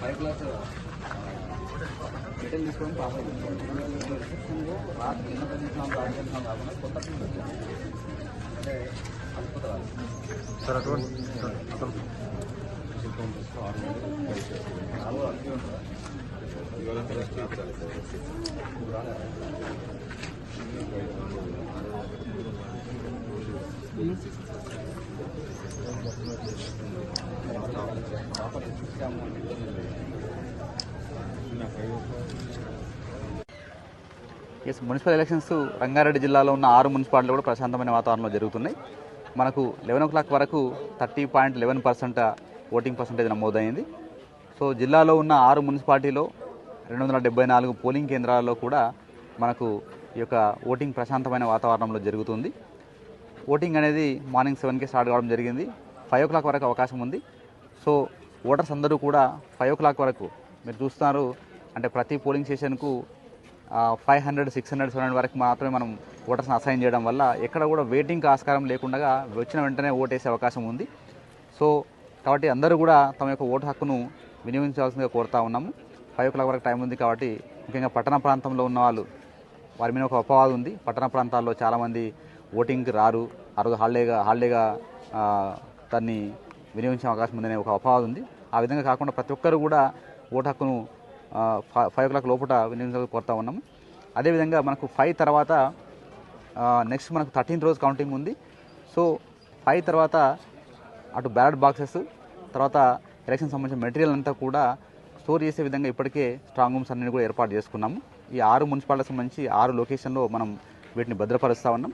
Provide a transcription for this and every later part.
Five class return తీసుకొని pass అయింది రిసెప్షన్లో రాత్రి కాకుండా కొత్త అంటే ఎస్ మున్సిపల్ ఎలక్షన్స్ రంగారెడ్డి జిల్లాలో ఉన్న ఆరు మున్సిపాలిటీలు కూడా ప్రశాంతమైన వాతావరణంలో జరుగుతున్నాయి. మనకు లెవెన్ ఓ క్లాక్ వరకు thirty point eleven percent voting percentage నమోదైంది. సో జిల్లాలో ఉన్న ఆరు మున్సిపాలిటీలో రెండు వందల డెబ్బై నాలుగు పోలింగ్ కేంద్రాల్లో కూడా మనకు ఈ యొక్క ఓటింగ్ ప్రశాంతమైన వాతావరణంలో జరుగుతుంది. ఓటింగ్ అనేది మార్నింగ్ సెవెన్కే స్టార్ట్ కావడం జరిగింది. ఫైవ్ ఓ క్లాక్ వరకు అవకాశం ఉంది. సో ఓటర్స్ అందరూ కూడా ఫైవ్ ఓ క్లాక్ వరకు మీరు చూస్తున్నారు. అంటే ప్రతి పోలింగ్ స్టేషన్కు five hundred six hundred seven hundred వరకు మాత్రమే మనం ఓటర్స్ని అసైన్ చేయడం వల్ల ఎక్కడ కూడా వెయిటింగ్ ఆస్కారం లేకుండా వచ్చిన వెంటనే ఓటేసే అవకాశం ఉంది. సో కాబట్టి అందరూ కూడా తమ యొక్క ఓటు హక్కును వినియోగించాల్సిందిగా కోరుతా ఉన్నాము. ఫైవ్ ఓ క్లాక్ వరకు టైం ఉంది కాబట్టి ముఖ్యంగా పట్టణ ప్రాంతంలో ఉన్న వాళ్ళు వారి మీద ఒక అపవాదం ఉంది. పట్టణ ప్రాంతాల్లో చాలామంది ఓటింగ్కి రారు. ఆ రోజు హాలిడేగా హాలిడేగా దాన్ని వినియోగించే అవకాశం ఉందనే ఒక అపవాదం ఉంది. ఆ విధంగా కాకుండా ప్రతి ఒక్కరు కూడా ఓటు హక్కును ఫైవ్ ఓ క్లాక్ లోపల వినియోగించాలని కోరుతా ఉన్నాము. అదేవిధంగా మనకు ఫైవ్ తర్వాత నెక్స్ట్ మనకు థర్టీన్త్ రోజు కౌంటింగ్ ఉంది. సో ఫైవ్ తర్వాత అటు బ్యాలెట్ బాక్సెస్ తర్వాత ఎలక్షన్ సంబంధించిన మెటీరియల్ అంతా కూడా స్టోర్ చేసే విధంగా ఇప్పటికే స్ట్రాంగ్ రూమ్స్ అన్ని కూడా ఏర్పాటు చేసుకున్నాము. ఈ ఆరు మున్సిపాలిటీకి సంబంధించి ఆరు లొకేషన్లో మనం వీటిని భద్రపరుస్తూ ఉన్నాం.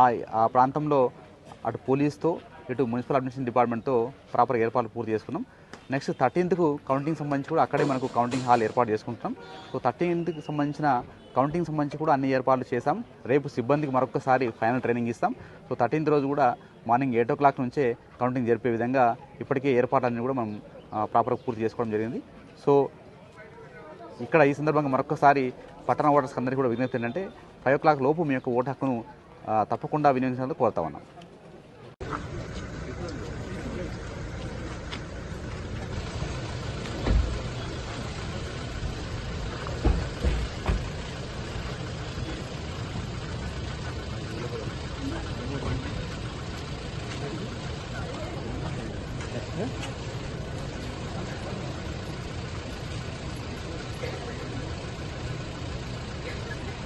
ఆ ఆ ప్రాంతంలో అటు పోలీస్తో ఇటు మున్సిపల్ అడ్మినిస్ట్రేషన్ డిపార్ట్మెంట్తో ప్రాపర్ ఏర్పాట్లు పూర్తి చేసుకున్నాం. నెక్స్ట్ థర్టీన్త్కు కౌంటింగ్ సంబంధించి కూడా అక్కడే మనకు కౌంటింగ్ హాల్ ఏర్పాటు చేసుకుంటాం సో థర్టీన్త్కి సంబంధించిన కౌంటింగ్ సంబంధించి కూడా అన్ని ఏర్పాట్లు చేశాం. రేపు సిబ్బందికి మరొకసారి ఫైనల్ ట్రైనింగ్ ఇస్తాం. సో థర్టీన్త్ రోజు కూడా మార్నింగ్ ఎయిట్ ఓ క్లాక్ నుంచే కౌంటింగ్ జరిపే విధంగా ఇప్పటికే ఏర్పాట్లన్నీ కూడా మనం ప్రాపర్గా పూర్తి చేసుకోవడం జరిగింది. సో ఇక్కడ ఈ సందర్భంగా మరొకసారి పట్టణ ఓటర్స్ అందరికీ కూడా విజ్ఞప్తి ఏంటంటే ఫైవ్ ఓ క్లాక్ లోపు మీ యొక్క ఓటు హక్కును తప్పకుండా వినియోగించినందుకు కోరుతా ఉన్నాం.